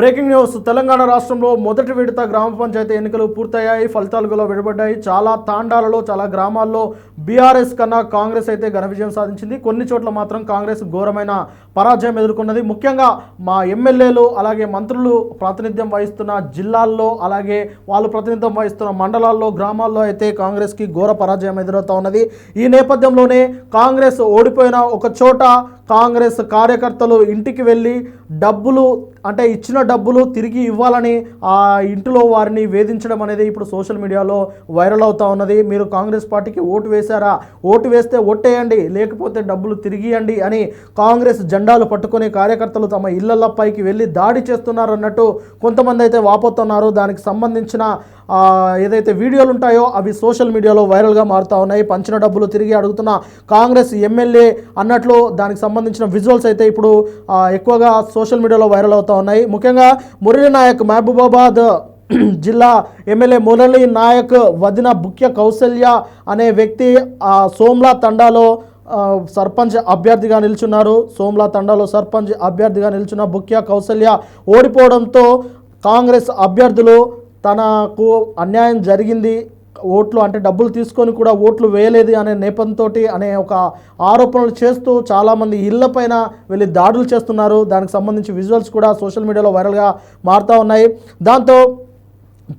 Breaking news. Telangana రాష్ట్రంలో మొదటి విడత గ్రామ పంచాయతీ ఎన్నికలు పూర్తయ్యాయి. ఫలితాలు కూడా వెలువడ్డాయి చాలా తాండాలలో చాలా గ్రామాల్లో బీఆర్ఎస్ కన్నా కాంగ్రెస్ అయితే ఘన విజయం సాధించింది. కొన్ని చోట్ల మాత్రం కాంగ్రెస్ ఘోరమైన పరాజయం ఎదుర్కొన్నది. ముఖ్యంగా మా ఎమ్మెల్యేలు అలాగే మంత్రులు ప్రాతినిధ్యం వహిస్తున్న జిల్లాల్లో అలాగే వాళ్ళు ప్రాతినిధ్యం వహిస్తున్న మండలాల్లో గ్రామాల్లో అయితే కాంగ్రెస్కి ఘోర పరాజయం ఎదురవుతా ఉన్నది. ఈ నేపథ్యంలోనే కాంగ్రెస్ ఓడిపోయిన ఒక చోట కాంగ్రెస్ కార్యకర్తలు ఇంటికి వెళ్ళి డబ్బులు అంటే ఇచ్చిన డబ్బులు తిరిగి ఇవ్వాలని ఆ ఇంటిలో వారిని వేధించడం అనేది ఇప్పుడు సోషల్ మీడియాలో వైరల్ అవుతా ఉన్నది. మీరు కాంగ్రెస్ పార్టీకి ఓటు వేశారా? ఓటు వేస్తే ఓట్టేయండి లేకపోతే డబ్బులు తిరిగియండి అని కాంగ్రెస్ జెండాలు పట్టుకుని కార్యకర్తలు తమ ఇళ్ళపైకి వెళ్ళి దాడి చేస్తున్నారు అన్నట్టు కొంతమంది అయితే వాపోతున్నారు. దానికి సంబంధించిన ఏదైతే వీడియోలు ఉంటాయో అవి సోషల్ మీడియాలో వైరల్గా మారుతూ ఉన్నాయి. పంచిన డబ్బులు తిరిగి అడుగుతున్న కాంగ్రెస్ ఎమ్మెల్యే అన్నట్లు దానికి సంబంధించిన విజువల్స్ అయితే ఇప్పుడు ఎక్కువగా సోషల్ మీడియాలో వైరల్ అవుతూ ఉన్నాయి. ముఖ్యంగా మురళీ నాయక్ మహబూబాబాద్ జిల్లా ఎమ్మెల్యే మురళీ నాయక్ వదిన బుక్య కౌశల్య అనే వ్యక్తి ఆ సోమ్లా తండాలో సర్పంచ్ అభ్యర్థిగా నిల్చున్నారు. సోమ్లా తండాలో సర్పంచ్ అభ్యర్థిగా నిల్చున్న బుక్య కౌశల్య ఓడిపోవడంతో కాంగ్రెస్ అభ్యర్థులు తనకు అన్యాయం జరిగింది ఓట్లు అంటే డబ్బులు తీసుకొని కూడా ఓట్లు వేయలేదు అనే నేపథ్యంతో అనే ఒక ఆరోపణలు చేస్తూ చాలామంది ఇళ్ళపైన వెళ్ళి దాడులు చేస్తున్నారు. దానికి సంబంధించి విజువల్స్ కూడా సోషల్ మీడియాలో వైరల్గా మారుతూ ఉన్నాయి. దాంతో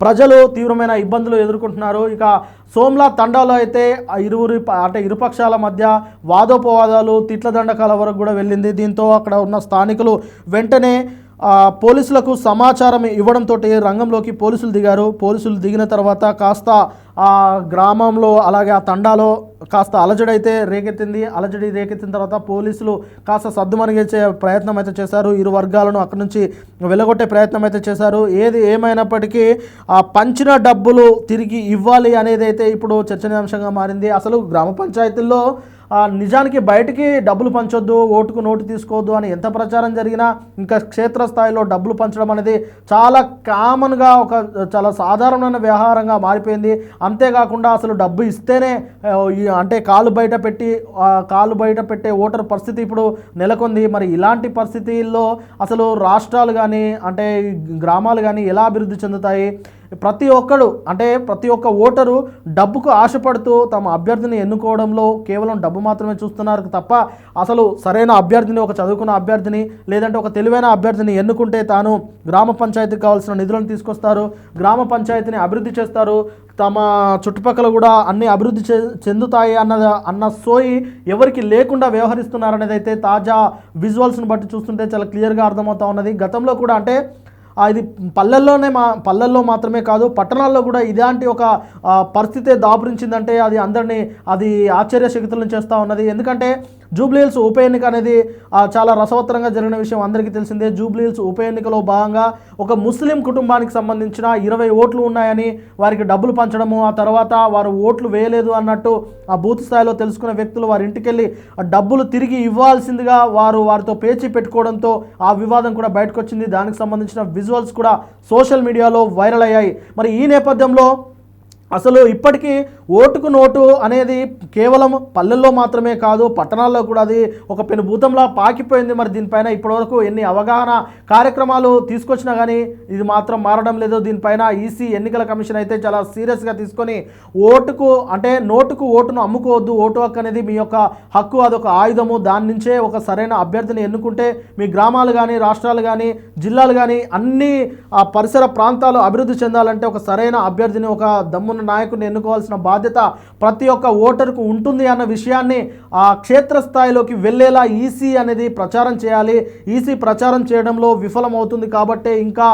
ప్రజలు తీవ్రమైన ఇబ్బందులు ఎదుర్కొంటున్నారు. ఇక సోమ్లా తండాలో అయితే ఆ ఇరువురి అంటే ఇరుపక్షాల మధ్య వాదోపవాదాలు తిట్ల దండకాల వరకు కూడా వెళ్ళింది. దీంతో అక్కడ ఉన్న స్థానికులు వెంటనే పోలీసులకు సమాచారం ఇవ్వడంతో రంగంలోకి పోలీసులు దిగారు. పోలీసులు దిగిన తర్వాత కాస్త ఆ గ్రామంలో అలాగే ఆ తండాలో కాస్త అలజడి అయితే రేకెత్తింది. అలజడి రేకెత్తిన తర్వాత పోలీసులు కాస్త సద్దుమణిగించే ప్రయత్నం అయితే చేశారు. ఇరు వర్గాలను అక్కడి నుంచి వెలగొట్టే ప్రయత్నం అయితే చేశారు. ఏది ఏమైనప్పటికీ ఆ పంచిన డబ్బులు తిరిగి ఇవ్వాలి అనేది అయితే ఇప్పుడు చర్చనీయాంశంగా మారింది. అసలు గ్రామ పంచాయతీల్లో నిజానికి బయటికి డబ్బులు పంచొద్దు ఓటుకు నోటు తీసుకోవద్దు అని ఎంత ప్రచారం జరిగినా ఇంకా క్షేత్రస్థాయిలో డబ్బులు పంచడం అనేది చాలా కామన్గా ఒక చాలా సాధారణమైన వ్యవహారంగా మారిపోయింది. అంతేకాకుండా అసలు డబ్బు ఇస్తేనే అంటే కాలు బయట పెట్టి కాలు బయట పెట్టే ఓటర్ పరిస్థితి ఇప్పుడు నెలకొంది. మరి ఇలాంటి పరిస్థితుల్లో అసలు రాష్ట్రాలు కానీ అంటే గ్రామాలు కానీ ఎలా అభివృద్ధి చెందుతాయి? ప్రతి ఒక్కడు అంటే ప్రతి ఒక్క ఓటరు డబ్బుకు ఆశపడుతూ తమ అభ్యర్థిని ఎన్నుకోవడంలో కేవలం డబ్బు మాత్రమే చూస్తున్నారు తప్ప అసలు సరైన అభ్యర్థిని ఒక చదువుకున్న అభ్యర్థిని లేదంటే ఒక తెలివైన అభ్యర్థిని ఎన్నుకుంటే తాను గ్రామ పంచాయతీకి కావాల్సిన నిధులను తీసుకొస్తారు గ్రామ పంచాయతీని అభివృద్ధి చేస్తారు తమ చుట్టుపక్కల కూడా అన్ని అభివృద్ధి చె చెందుతాయి అన్న అన్న సోయి ఎవరికి లేకుండా వ్యవహరిస్తున్నారనేది అయితే తాజా విజువల్స్ని బట్టి చూస్తుంటే చాలా క్లియర్గా అర్థమవుతా ఉన్నది. గతంలో కూడా అంటే ఇది పల్లెల్లోనే మా పల్లెల్లో మాత్రమే కాదు పట్టణాల్లో కూడా ఇలాంటి ఒక పరిస్థితే దాపురించిందంటే అది అందరినీ అది ఆశ్చర్యశక్తులను చేస్తూ ఉన్నది. ఎందుకంటే జూబ్లీహిల్స్ ఉప ఎన్నిక అనేది చాలా రసవత్తరంగా జరిగిన విషయం అందరికీ తెలిసిందే. జూబ్లీహిల్స్ ఉప ఎన్నికలో భాగంగా ఒక ముస్లిం కుటుంబానికి సంబంధించిన ఇరవై ఓట్లు ఉన్నాయని వారికి డబ్బులు పంచడము ఆ తర్వాత వారు ఓట్లు వేయలేదు అన్నట్టు ఆ బూత్ స్థాయిలో తెలుసుకున్న వ్యక్తులు వారి ఇంటికి వెళ్ళి ఆ డబ్బులు తిరిగి ఇవ్వాల్సిందిగా వారు వారితో పేచి పెట్టుకోవడంతో ఆ వివాదం కూడా బయటకు వచ్చింది దానికి సంబంధించిన విజువల్స్ కూడా సోషల్ మీడియాలో వైరల్ అయ్యాయి. మరి ఈ నేపథ్యంలో అసలు ఇప్పటికీ ఓటుకు నోటు అనేది కేవలం పల్లెల్లో మాత్రమే కాదు పట్టణాల్లో కూడా అది ఒక పెనుభూతంలా పాకిపోయింది మరి దీనిపైన. ఇప్పటివరకు ఎన్ని అవగాహన కార్యక్రమాలు తీసుకొచ్చినా కానీ ఇది మాత్రం మారడం లేదు. దీనిపైన ఈసీ ఎన్నికల కమిషన్ అయితే చాలా సీరియస్గా తీసుకొని ఓటుకు అంటే నోటుకు ఓటును అమ్ముకోవద్దు ఓటు హక్కు అనేది మీ యొక్క హక్కు అదొక ఆయుధము. దాని నుంచే ఒక సరైన అభ్యర్థిని ఎన్నుకుంటే మీ గ్రామాలు కానీ రాష్ట్రాలు కానీ జిల్లాలు కానీ అన్ని ఆ పరిసర ప్రాంతాలు అభివృద్ధి చెందాలంటే ఒక సరైన అభ్యర్థిని ఒక దమ్మున్న నాయకుడిని ఎన్నుకోవాల్సిన బాధ్యత ప్రతి ఒక్క ఓటరుకు ఉంటుంది అన్న విషయాన్ని ఆ క్షేత్రస్థాయిలోకి వెళ్ళేలా ఈసీ అనేది ప్రచారం చేయాలి. ఈసీ ప్రచారం చేయడంలో విఫలమవుతుంది కాబట్టే ఇంకా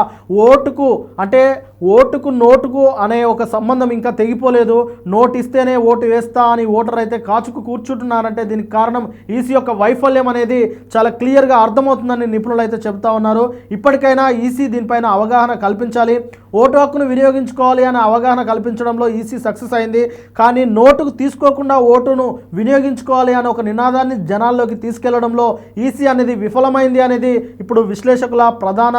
ఓటుకు అంటే ఓటుకు నోటుకు అనే ఒక సంబంధం ఇంకా తెగిపోలేదు. నోటు ఇస్తేనే ఓటు వేస్తా అని ఓటర్ అయితే కాచుకు కూర్చుంటున్నారంటే దీనికి కారణం ఈసీ యొక్క వైఫల్యం అనేది చాలా క్లియర్గా అర్థమవుతుందని నిపుణులు అయితే చెబుతా ఉన్నారు. ఇప్పటికైనా ఈసీ దీనిపైన అవగాహన కల్పించాలి. ఓటు హక్కును వినియోగించుకోవాలి అనే అవగాహన కల్పించడంలో ఈసీ సక్సెస్ అయింది. కానీ నోటుకు తీసుకోకుండా ఓటును వినియోగించుకోవాలి అనే ఒక నినాదాన్ని జనాల్లోకి తీసుకెళ్ళడంలో ఈసీ అనేది విఫలమైంది అనేది ఇప్పుడు విశ్లేషకుల ప్రధాన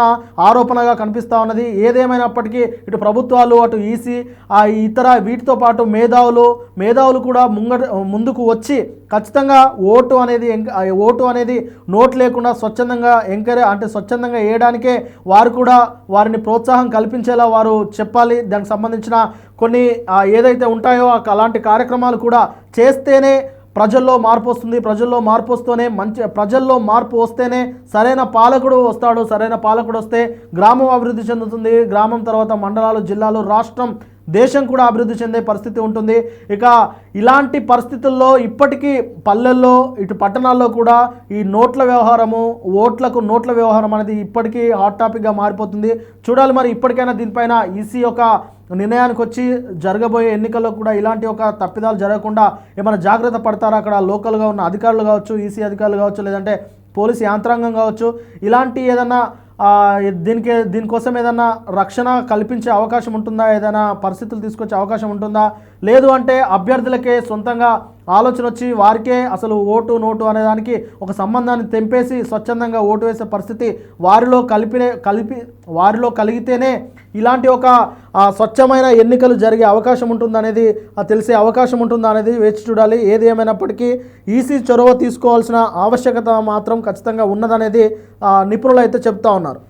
ఆరోపణగా కనిపిస్తూ ఉన్నది. ఏదేమైనప్పటికీ ఇటు ప్రభుత్వాలు అటు ఈసీ ఆ ఇతర వీటితో పాటు మేధావులు మేధావులు కూడా ముంగ ముందుకు వచ్చి ఖచ్చితంగా ఓటు అనేది ఎంక- ఓటు అనేది నోట్ లేకుండా స్వచ్ఛందంగా ఎంకరే అంటే స్వచ్ఛందంగా వేయడానికే వారు కూడా వారిని ప్రోత్సాహం కల్పించేలా వారు చెప్పాలి. దానికి సంబంధించిన కొన్ని ఏదైతే ఉంటాయో అలాంటి కార్యక్రమాలు కూడా చేస్తేనే ప్రజల్లో మార్పు వస్తుంది ప్రజల్లో మార్పు వస్తూనే మంచి ప్రజల్లో మార్పు వస్తేనే సరైన పాలకుడు వస్తాడు సరైన పాలకుడు వస్తే గ్రామం అభివృద్ధి చెందుతుంది. గ్రామం తర్వాత మండలాలు జిల్లాలు రాష్ట్రం దేశం కూడా అభివృద్ధి చెందే పరిస్థితి ఉంటుంది. ఇక ఇలాంటి పరిస్థితుల్లో ఇప్పటికీ పల్లెల్లో ఇటు పట్టణాల్లో కూడా ఈ నోట్ల వ్యవహారము ఓట్లకు నోట్ల వ్యవహారం అనేది ఇప్పటికీ హాట్ టాపిక్గా మారిపోతుంది. చూడాలి మరి ఇప్పటికైనా దీనిపైన ఈసీ యొక్క నిర్ణయానికి వచ్చి జరగబోయే ఎన్నికల్లో కూడా ఇలాంటి ఒక తప్పిదాలు జరగకుండా ఏమైనా జాగ్రత్త పడతారా? అక్కడ లోకల్గా ఉన్న అధికారులు కావచ్చు ఈసీ అధికారులు కావచ్చు లేదంటే పోలీసు యాంత్రాంగం కావచ్చు ఇలాంటి ఏదైనా దీనికి దీనికోసం ఏదైనా రక్షణ కల్పించే అవకాశం ఉంటుందా? ఏదైనా పరిస్థితులు తీసుకొచ్చే అవకాశం ఉంటుందా? లేదు అంటే అభ్యర్థులకే సొంతంగా ఆలోచన వచ్చి వారికే అసలు ఓటు నోటు అనే దానికి ఒక సంబంధాన్ని తెంపేసి స్వచ్ఛందంగా ఓటు వేసే పరిస్థితి వారిలో కలిపినే కలిపి వారిలో కలిగితేనే ఇలాంటి ఒక స్వచ్ఛమైన ఎన్నికలు జరిగే అవకాశం ఉంటుందనేది తెలిసే అవకాశం ఉంటుందా అనేది వేచి చూడాలి. ఏది ఏమైనప్పటికీ ఈసీ చొరవ తీసుకోవాల్సిన ఆవశ్యకత మాత్రం ఖచ్చితంగా ఉన్నదనేది నిపుణులు అయితే చెప్తా ఉన్నారు.